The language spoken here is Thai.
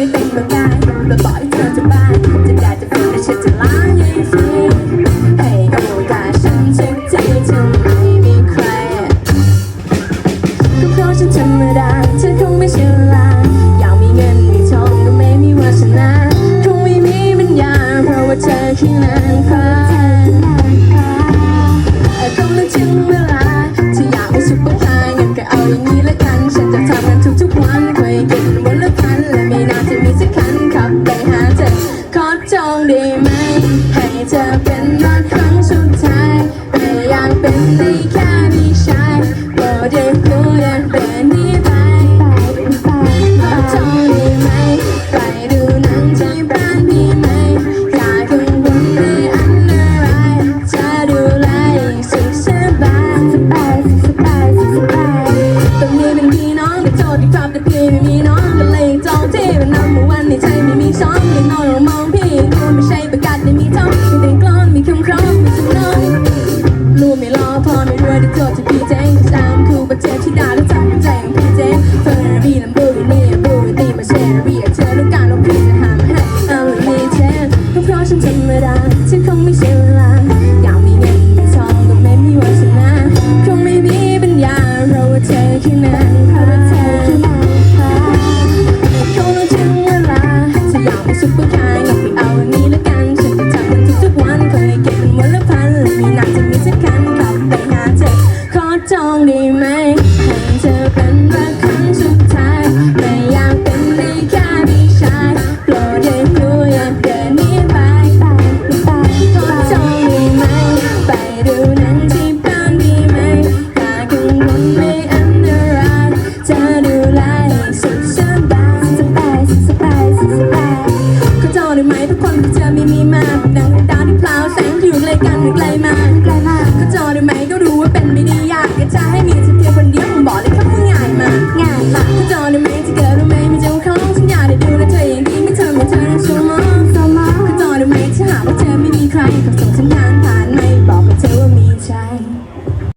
ไม่เป็นประกันเราบอกให้เธอจะบ้จะด่าจะฝืนและฉันจะล้างให้ฟรีให้โอกาสฉันเช็คใจทำไมมีใครก็เพราะฉันธรรมดาเธอคงไม่เชื่อลาอยากมีเงินมีทองก็ไม่มีวาสนาคงไม่มีปัญญาเพราะว่าเธอขี้นา มาครั้งสุดท้ายแต่ยังเป็นได้แค่